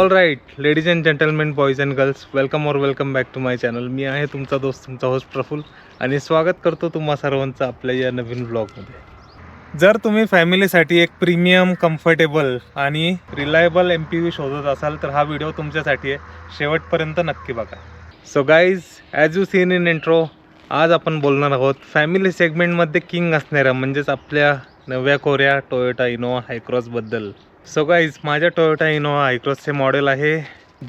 All right ladies and gentlemen boys and girls welcome और welcome back to my channel मी आहे तुमचा दोस्त तुमचा होस्ट प्रफुल आणि स्वागत करतो तुम्हा सर्वांचं आपल्या या नवीन ब्लॉगमध्ये जर तुम्ही फॅमिलीसाठी एक प्रीमियम कम्फर्टेबल आणि रिलायबल एम पी व्ही शोधत असाल तर हा व्हिडिओ तुमच्यासाठी आहे. शेवटपर्यंत नक्की बघा. So guys as you seen in intro आज आपण बोलणार आहोत फॅमिली सेगमेंटमध्ये किंग असणाऱ्या म्हणजेच आपल्या नव्या कोऱ्या टोयोटा इनोवा हायक्रॉसबद्दल सो गाईज माझ्या टोयोटा इनोवा हायक्रॉसचे मॉडेल आहे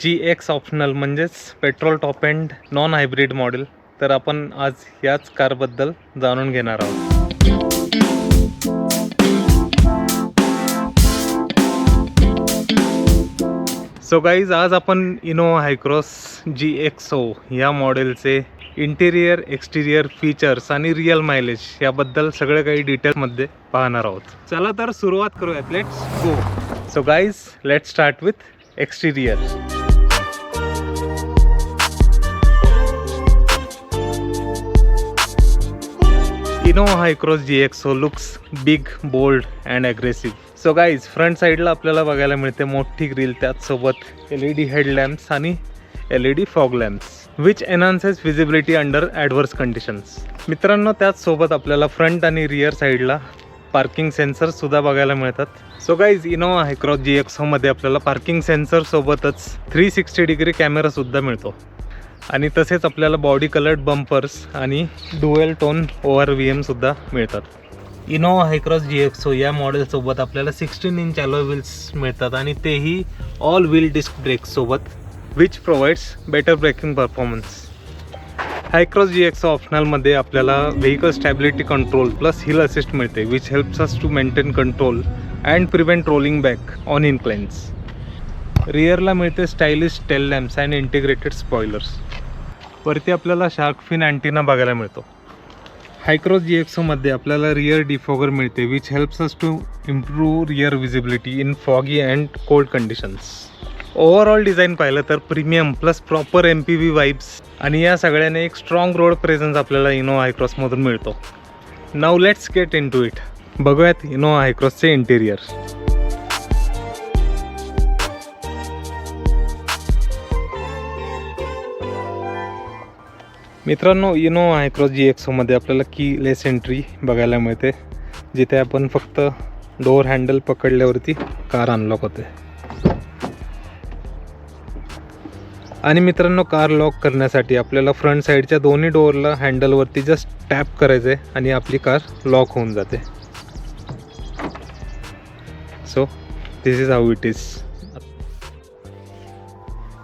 जी एक्स ऑप्शनल म्हणजेच petrol top end non hybrid model तर आपण आज याच कारबद्दल जाणून घेणार आहोत. सो गाईज आज आपण Innova Hycross G X O या मॉडेलचे इंटेरियर एक्सटिरियर फीचर्स आणि रिअल मायलेज याबद्दल सगळं काही डिटेलमध्ये पाहणार आहोत. चला तर सुरुवात करूयात. Let's go so guys let start with exterior Innova Hycross G X O looks big bold and aggressive so guys front साईडला आपल्याला बघायला मिळते मोठी ग्रिल त्याचसोबत एल ई डी हेडलॅम्प्स आणि L E D fog lamps which enhances visibility under adverse conditions मित्रांनो त्याचसोबत आपल्याला फ्रंट आणि रिअर साईडला पार्किंग सेन्सरसुद्धा बघायला मिळतात. So guys Innova Hycross G एक्सोमध्ये आपल्याला पार्किंग सेन्सरसोबतच थ्री सिक्स्टी डिग्री कॅमेरासुद्धा मिळतो. आणि तसेच आपल्याला बॉडी कलर्ड बंपर्स आणि dual tone O R V एमसुद्धा मिळतात. इनोवा हायक्रॉस जी एक्सो या मॉडेलसोबत आपल्याला सिक्स्टीन इंच अलॉय व्हील्स मिळतात आणि तेही all wheel disc ब्रेकसोबत which provides better braking performance Hycross G X ऑप्शनलमध्ये आपल्याला vehicle stability control plus hill assist मिळते which helps us to maintain control and prevent rolling back on inclines रिअरला मिळते stylish tail lamps and integrated spoilers वरती आपल्याला shark fin antenna बघायला मिळतो. Hycross G एक्सोमध्ये आपल्याला rear defogger मिळते which helps us to improve rear visibility in foggy and cold conditions overall design पाहिलं तर premium plus proper M P V vibes आणि या सगळ्याने एक स्ट्रॉंग रोड प्रेझन्स आपल्याला इनो हायक्रॉसमधून मिळतो. Now let's get into it बघूयात इनो हायक्रॉसचे इंटेरियर मित्रांनो इनो हायक्रॉस जी एक्सोमध्ये आपल्याला की लेस एंट्री बघायला मिळते जिथे आपण फक्त डोअर हँडल पकडल्यावरती कार अनलॉक होते. आणि मित्रांनो कार लॉक करण्यासाठी आपल्याला फ्रंट साईडच्या दोन्ही डोअरला हँडलवरती जस्ट टॅप करायचं आहे आणि आपली कार लॉक होऊन जाते. So this is how it is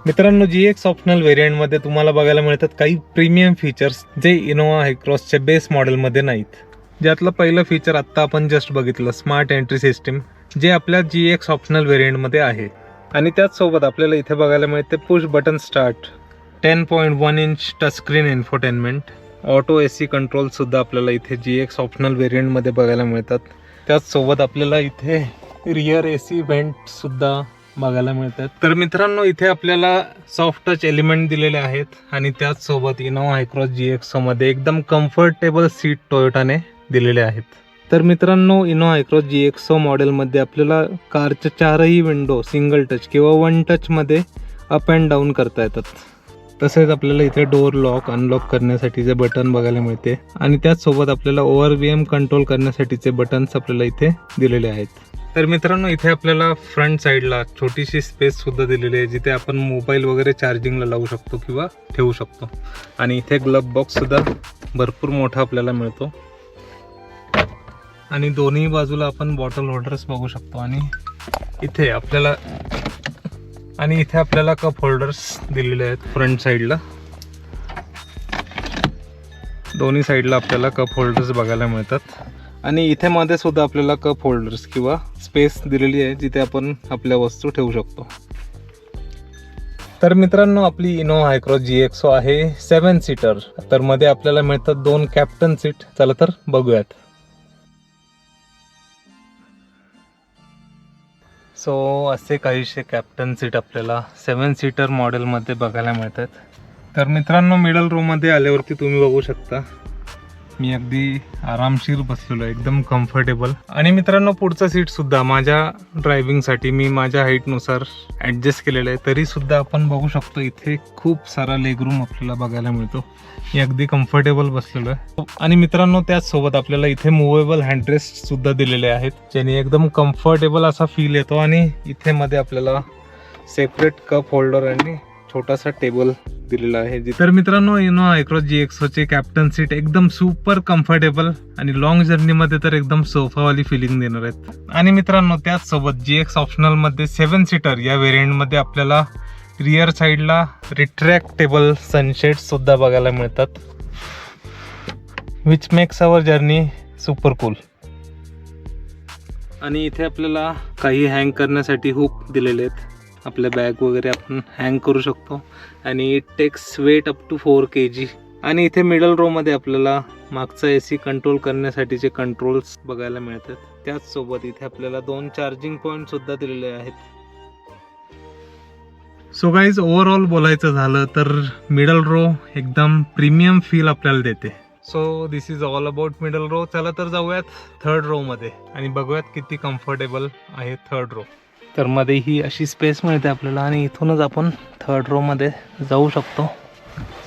मित्रांनो जी एक्स ऑप्शनल व्हेरियंटमध्ये तुम्हाला बघायला मिळतात काही प्रीमियम फीचर्स जे इनोवा हायक्रॉसच्या बेस मॉडेलमध्ये नाहीत. ज्यातलं पहिलं फीचर आत्ता आपण जस्ट बघितलं स्मार्ट एंट्री सिस्टीम जे आपल्या जी एक्स ऑप्शनल व्हेरियंटमध्ये आहे. आणि त्याचसोबत आपल्याला इथे बघायला मिळते push button start ten point one inch touchscreen infotainment auto A C कंट्रोलसुद्धा आपल्याला इथे जी एक्स ऑप्शनल व्हेरियंटमध्ये बघायला मिळतात. त्याचसोबत आपल्याला इथे रिअर ए सी व्हेंटसुद्धा बघायला मिळतात. तर मित्रांनो इथे आपल्याला सॉफ्ट टच एलिमेंट दिलेले आहेत आणि त्याचसोबत इनोव्हा हायक्रॉस जी एक्सोमध्ये एकदम कम्फर्टेबल सीट टोयोटाने दिलेले आहेत. तर मित्रांनो इनो आयक्रॉस जी एक्सो मॉडेलमध्ये आपल्याला कारच्या चारही विंडो सिंगल टच किंवा वन टचमध्ये अप अँड डाऊन करता येतात. तसेच आपल्याला इथे डोअर लॉक अनलॉक करण्यासाठीचे बटन बघायला मिळते आणि त्याचसोबत आपल्याला O R V M control करण्यासाठीचे बटन्स आपल्याला इथे दिलेले आहेत. तर मित्रांनो इथे आपल्याला फ्रंट साईडला छोटीशी स्पेस सुद्धा दिलेली आहे जिथे आपण मोबाईल वगैरे चार्जिंगला लावू शकतो किंवा ठेवू शकतो. आणि इथे ग्लब बॉक्ससुद्धा भरपूर मोठा आपल्याला मिळतो. आणि दोन्ही बाजूला आपण बॉटल होल्डर्स बघू शकतो. आणि इथे आपल्याला आणि इथे आपल्याला कप होल्डर्स दिलेले आहेत फ्रंट साईडला दोन्ही साईडला आपल्याला कप होल्डर्स बघायला मिळतात. आणि इथे मध्ये सुद्धा आपल्याला कप होल्डर्स किंवा स्पेस दिलेली आहे जिथे आपण आपल्या वस्तू ठेवू शकतो. तर मित्रांनो आपली इनो हायक्रॉस जी एक्सो आहे सेवन सीटर तर मध्ये आपल्याला मिळतात दोन कॅप्टन सीट चला तर बघूयात. सो असे काहीसे कॅप्टन सीट आपल्याला सेवन सीटर मॉडेलमध्ये बघायला मिळतात. तर मित्रांनो मिडल रूममध्ये आल्यावरती तुम्ही बघू शकता. मी अगदी आरामशीर बसलेलो आहे एकदम कम्फर्टेबल आणि मित्रांनो पुढचं सीट सुद्धा माझ्या ड्रायव्हिंगसाठी मी माझ्या हाईटनुसार ॲडजस्ट केलेलं आहे. तरी सुद्धा आपण बघू शकतो इथे खूप सारा लेगरूम आपल्याला बघायला मिळतो. मी अगदी कम्फर्टेबल बसलेलो आहे. आणि मित्रांनो त्याचसोबत आपल्याला इथे मुव्हेबल हँडरेस्ट सुद्धा दिलेले आहेत ज्याने एकदम कम्फर्टेबल असा फील येतो. आणि इथे मध्ये आपल्याला सेपरेट कप होल्डर आणि छोटासा टेबल दिलेला आहे तर मित्रांनो इनो आयक्रॉस जी चे कॅप्टन सीट एकदम सुपर कम्फर्टेबल आणि लॉंग जर्नीमध्ये तर एकदम सोफावाली फिलिंग देणार आहेत. आणि मित्रांनो त्याच सोबत जी एक्स ऑप्शनलमध्ये सेवन सीटर या व्हेरियंटमध्ये आपल्याला रिअर साईडला रिट्रॅक्टेबल सनशेड सुद्धा बघायला मिळतात which makes our journey super cool आणि इथे आपल्याला काही हँग करण्यासाठी हुक दिलेले आहेत. आपल्या बॅग वगैरे आपण हँग करू शकतो. आणि it takes weight up to four K G आणि इथे मिडल रोमध्ये आपल्याला मागचा ए सी कंट्रोल करण्यासाठीचे कंट्रोल्स बघायला मिळतात. त्याचसोबत इथे आपल्याला दोन चार्जिंग पॉईंट सुद्धा दिलेले आहेत. सो गाईज ओव्हरऑल बोलायचं झालं तर मिडल रो एकदम प्रीमियम फील आपल्याला देते. So this is all about middle row चला तर जाऊयात थर्ड रो मध्ये. आणि बघूयात किती कम्फर्टेबल आहे थर्ड रो तर मध्ये ही अशी स्पेस मिळते आपल्याला आणि इथूनच आपण थर्ड रो मध्ये जाऊ शकतो.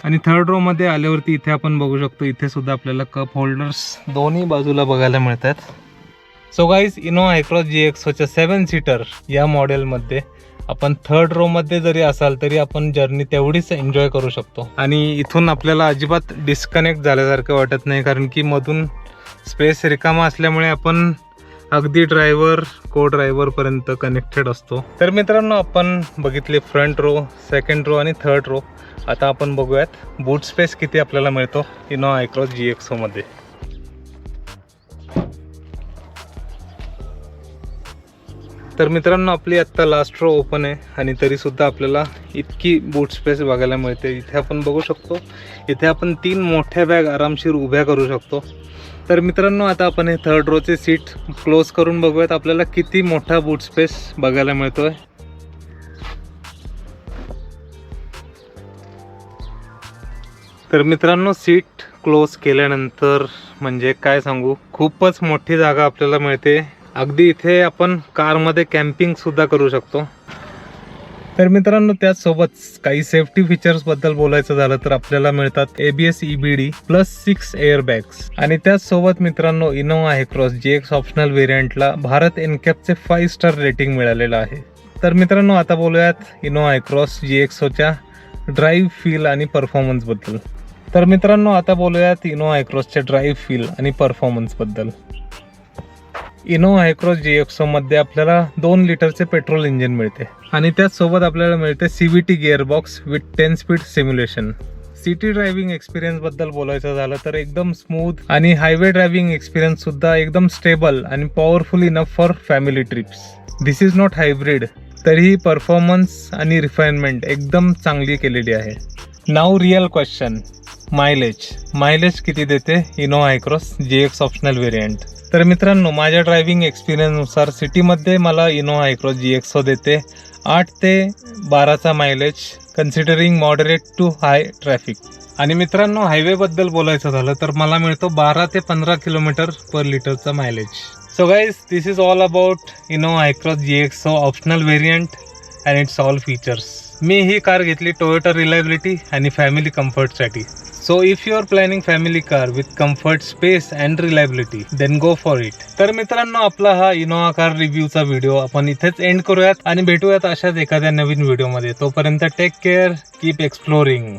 आणि थर्ड रो मध्ये आल्यावरती इथे आपण बघू शकतो इथे सुद्धा आपल्याला कप होल्डर्स दोन्ही बाजूला बघायला मिळतात. So guys Innova Hycross G एक्सोच्या seven seater या मॉडेलमध्ये आपण थर्ड रो मध्ये जरी असाल तरी आपण जर्नी तेवढीच एन्जॉय करू शकतो. आणि इथून आपल्याला अजिबात डिस्कनेक्ट झाल्यासारखं वाटत नाही कारण की मधून स्पेस रिकामा असल्यामुळे आपण अगदी ड्रायव्हर को ड्रायव्हरपर्यंत कनेक्टेड असतो. तर मित्रांनो आपण बघितले फ्रंट रो सेकंड रो आणि थर्ड रो आता आपण बघूयात बूट स्पेस किती आपल्याला मिळतो? इनो आयक्रॉस जी एक्सोमध्ये तर मित्रांनो आपली आत्ता लास्ट रो ओपन आहे आणि तरीसुद्धा आपल्याला इतकी बूट स्पेस बघायला मिळते. इथे आपण बघू शकतो इथे आपण तीन मोठ्या बॅग आरामशीर उभ्या करू शकतो. तर मित्रांनो आता आपण हे थर्ड रोचे सीट क्लोज करून बघूयात. आपल्याला किती मोठा बूट स्पेस बघायला मिळतोय. तर मित्रांनो सीट क्लोज केल्यानंतर म्हणजे काय सांगू? खूपच मोठी जागा आपल्याला मिळते. अगदी इथे आपण कारमध्ये कॅम्पिंग सुद्धा करू शकतो. तर मित्रांनो त्याचसोबत काही सेफ्टी फीचर्सबद्दल बोलायचं झालं तर आपल्याला मिळतात ABS EBD plus six air bags आणि त्याचसोबत मित्रांनो इनोवा आहे क्रॉस जी एक्स ऑप्शनल व्हेरियंटला भारत एनकॅपचे फाईव्ह स्टार रेटिंग मिळालेलं आहे. तर मित्रांनो आता बोलूयात इनोवा क्रॉस जी एक्सोच्या ड्राईव्ह फील आणि परफॉर्मन्सबद्दल तर मित्रांनो आता बोलूयात इनो आयक्रॉसच्या ड्राईव्ह फील आणि परफॉर्मन्सबद्दल बद्दल इनो जी एक्सो मध्ये आपल्याला दोन लिटरचे पेट्रोल इंजिन मिळते. आणि त्याचसोबत आपल्याला मिळते CVT gearbox with ten speed simulation city driving एक्सपिरियन्सबद्दल बोलायचं झालं तर एकदम स्मूथ आणि हायवे ड्रायव्हिंग एक्सपिरियन्स सुद्धा एकदम स्टेबल आणि powerful enough for family trips this is not hybrid तरीही परफॉर्मन्स आणि रिफायनमेंट एकदम चांगली केलेली आहे. Now real question mileage mileage किती देते Innova Hycross G X optional variant तर मित्रांनो माझ्या ड्रायव्हिंग एक्सपिरियन्सनुसार सिटीमध्ये मला इनो आयक्रॉस जी एक्सो देते. आठ ते बाराचा mileage considering moderate to high traffic आणि मित्रांनो हायवेबद्दल बोलायचं झालं तर मला मिळतो बारा ते पंधरा किलोमीटर पर लिटरचा mileage so guys this is all about Innova Hycross G X O optional variant and its all features मी ही कार घेतली टोयोटा रिलायबिलिटी आणि family कम्फर्टसाठी so if you are planning family car with comfort space and reliability then go for it तर मित्रांनो आपला हा Innova car रिव्ह्यूचा video आपण इथेच end करूयात आणि भेटूयात अशाच एखाद्या नवीन व्हिडिओमध्ये तोपर्यंत टेक केअर कीप एक्सप्लोरिंग